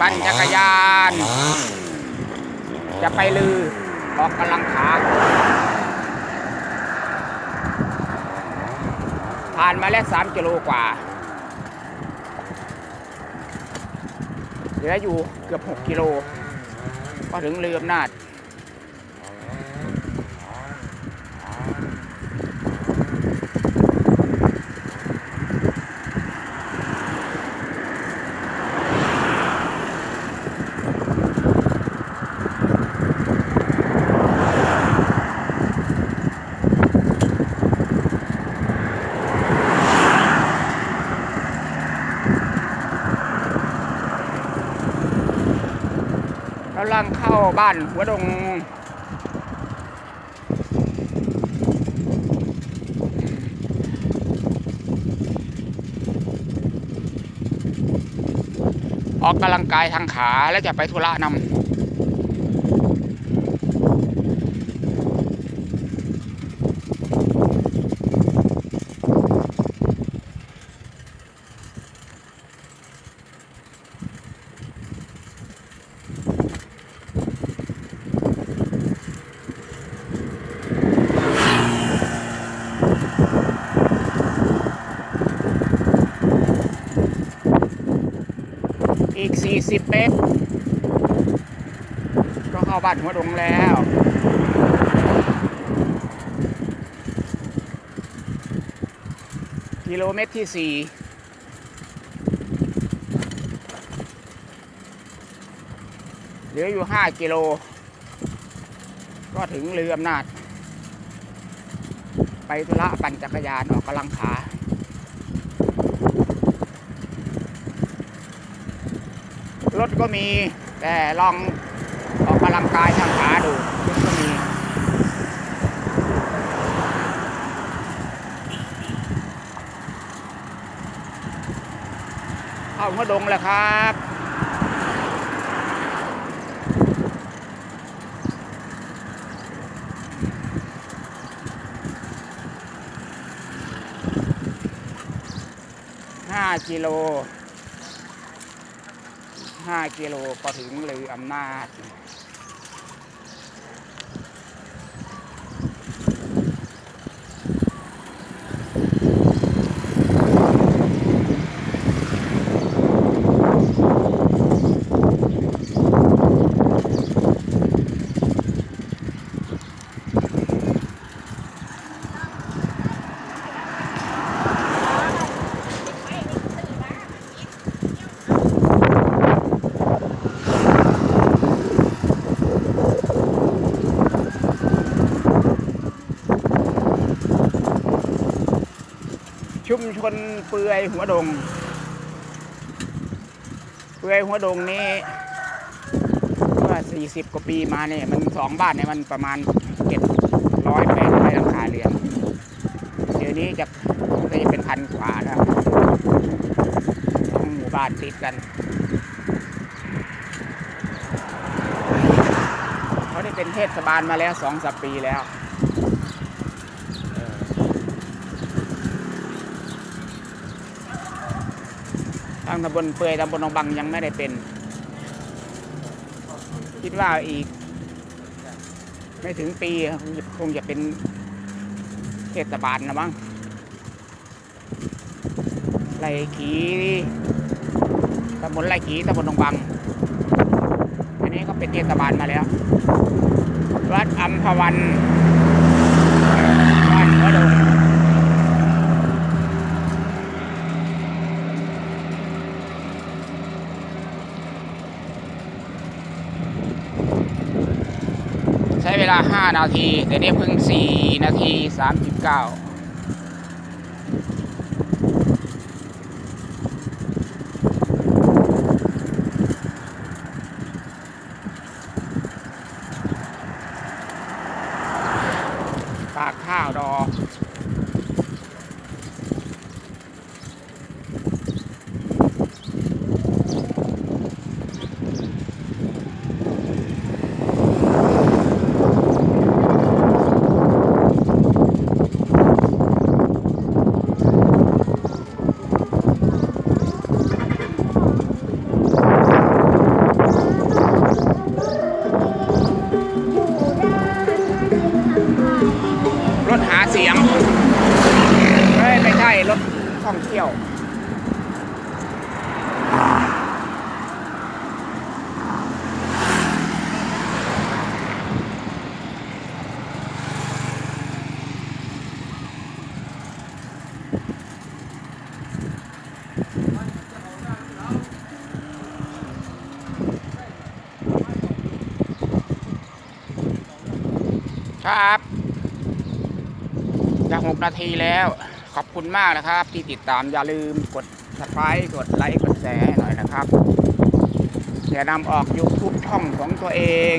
ปั่นจักรยาน จะไปลือ ออกกำลังขาผ่านมาแล้วสามกิโลกว่า เหลืออยู่เกือบหกกิโล ก็ถึงเรืออนาจ กำลังเข้าบ้านหัวดงออกกำลังกายทางขาแล้วจะไปธุระนำ อีก 40 เมตร ก็เข้าบ้านหัวดงแล้วกิโลเมตรที่ 4เหลืออยู่ 5 กิโล ก็ถึงเรืออำนาจ ไปธุระปั่นจักรยานออกกำลังขา รถก็มี แต่ลองออกกำลังกายทางขาดูรถก็มีเข้าหัวดงแล้วครับห้ากิโล ห้ากิโลก็ถึงลืออำนาจ มชนเปือยหัวดง เปือยหัวดงนี้เมื่อ40 กว่าปีมาเนี่ยมันสองบ้านเนี่ยมันประมาณเจ็ดร้อยแปดร้อยหลังคาเรือนเดี๋ยวนี้จะจะเป็นพันกว่าแล้วหมู่บ้านติดกันเขาได้เป็นเทศบาลมาแล้วสองสัปปีแล้ว ทางตำบลเปื่อยตำบลหนองบังยังไม่ได้เป็น คิดว่าอีก ไม่ถึงปีคงจะคงจะเป็นเทศบาลนะมั้งไรขีตำบลไรขีตำบลหนองบัง อันนี้ก็เป็นเทศบาลมาแล้ว วัดอัมพวันบ้านหัวดง ใช้เว ลา 5 นาที แต่นี่เพิ่ง 4 นาที 39 ท่องเที่ยว ครับจะหกนาทีแล้ว ขอบคุณมากนะครับ ที่ติดตามอย่าลืมกดสไครต์กดไลค์กดแชร์ให้หน่อยนะครับอย่านำออก YouTube ช่องของตัวเอง